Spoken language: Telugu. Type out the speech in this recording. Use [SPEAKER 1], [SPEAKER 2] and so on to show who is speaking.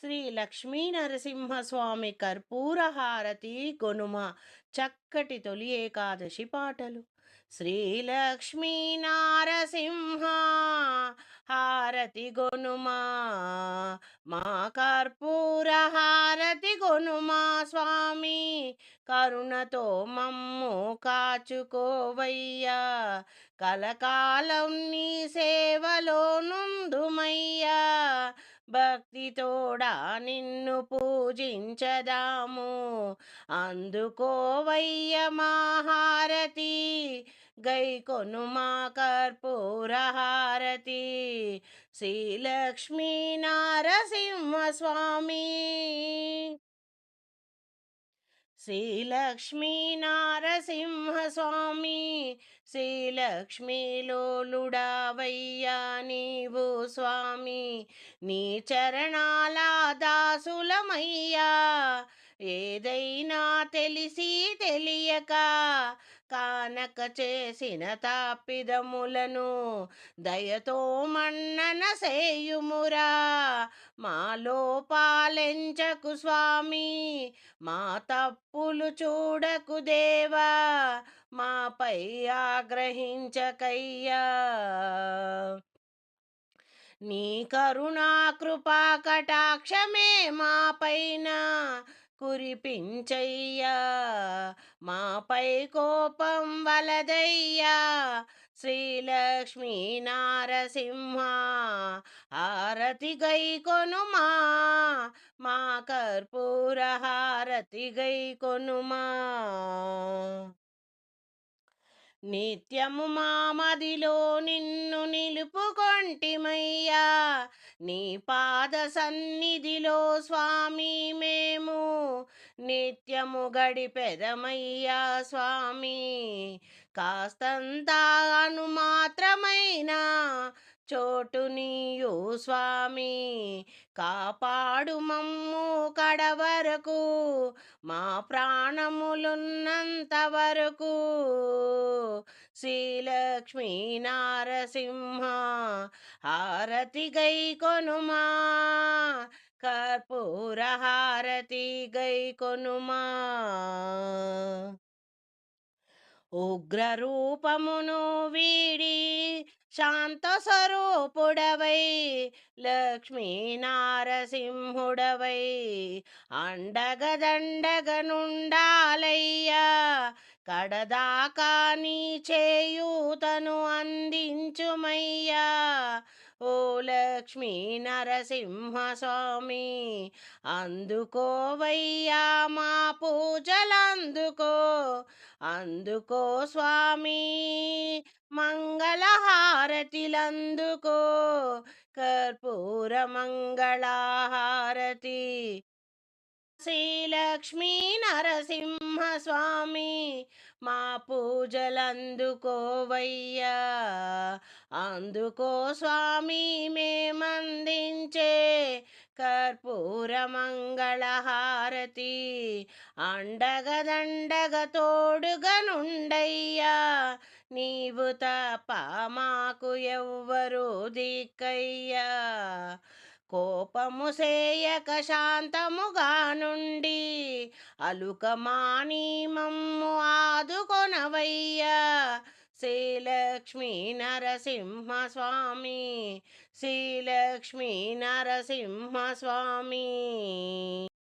[SPEAKER 1] శ్రీ లక్ష్మీ నరసింహస్వామి కర్పూర హారతి గొనుమ. చక్కటి తొలి ఏకాదశి పాటలు. శ్రీ లక్ష్మీ నారసింహ హారతి గొనుమా. మా కర్పూర హారతి గొనుమా స్వామి కరుణతో మమ్ము కాచుకోవయ్యా. కలకాలం నీ సేవలో నుందుమయ్యా. భక్తితోడా నిన్ను పూజించదాము. అందుకోవయ్య మాహారతి గైకొను మా కర్పూర హారతి. శ్రీలక్ష్మీ నారసింహ స్వామి శ్రీలక్ష్మీ నారసింహస్వామి శ్రీ లక్ష్మీలోలుడావయ్యా నీవు స్వామి నీ చరణాల దాసులమయ్యా. ఏదైనా తెలిసి తెలియక కానక చేసిన తాపిదములను దయతో మన్నన సేయుమురా. మాలో పాలించకు స్వామి మా తప్పులు చూడకు దేవా మాపై ఆగ్రహించకయ్యా. నీ కరుణా కృపా కటాక్షమే మా పైన కురిపించయ్యా. మాపై కోపం వలదయ్యా. శ్రీలక్ష్మీ నారసింహ హారతి గై కొనుమా. మా కర్పూర హారతి గై కొనుమా. నిత్యము మా మదిలో నిన్ను నిలుపుకొంటిమయ్యా. నీ పాద సన్నిధిలో స్వా నిత్యము గడిపెదమయ్యా స్వామి. కాస్తంతా అనుమాత్రమైనా చోటు నీయు స్వామి. కాపాడు మమ్ము కడవరకు మా ప్రాణములున్నంత వరకు. శ్రీలక్ష్మీ నారసింహ హారతి గై కొనుమా. కర్పూర హారతి గై కొనుమా? ఉగ్ర రూపమును వీడి శాంత స్వరూపుడవై లక్ష్మీ నారసింహుడవై అండగదండగనుండాలయ్యా కడదాకా నీ చేయూతను. లక్ష్మీ నరసింహస్వామి. అందుకోవయ్యా మా పూజలందుకో అందుకో స్వామి మంగళహారతిలందుకో. కర్పూర మంగళహారతి శ్రీలక్ష్మీ నరసింహస్వామి మా పూజలందుకోవయ్యా అందుకో స్వామి మేమందించే కర్పూర మంగళహారతి అండగదండగ తోడుగనుండయ్యా. నీవు తప్ప మాకు ఎవ్వరు దిక్కయ్యా. కోపము సేయక శాంతముగా నుండి అలుక మాని మమ్ము ఆదుకొనవయ్యా. శ్రీలక్ష్మీ నరసింహ స్వామి శ్రీలక్ష్మీ నరసింహ స్వామి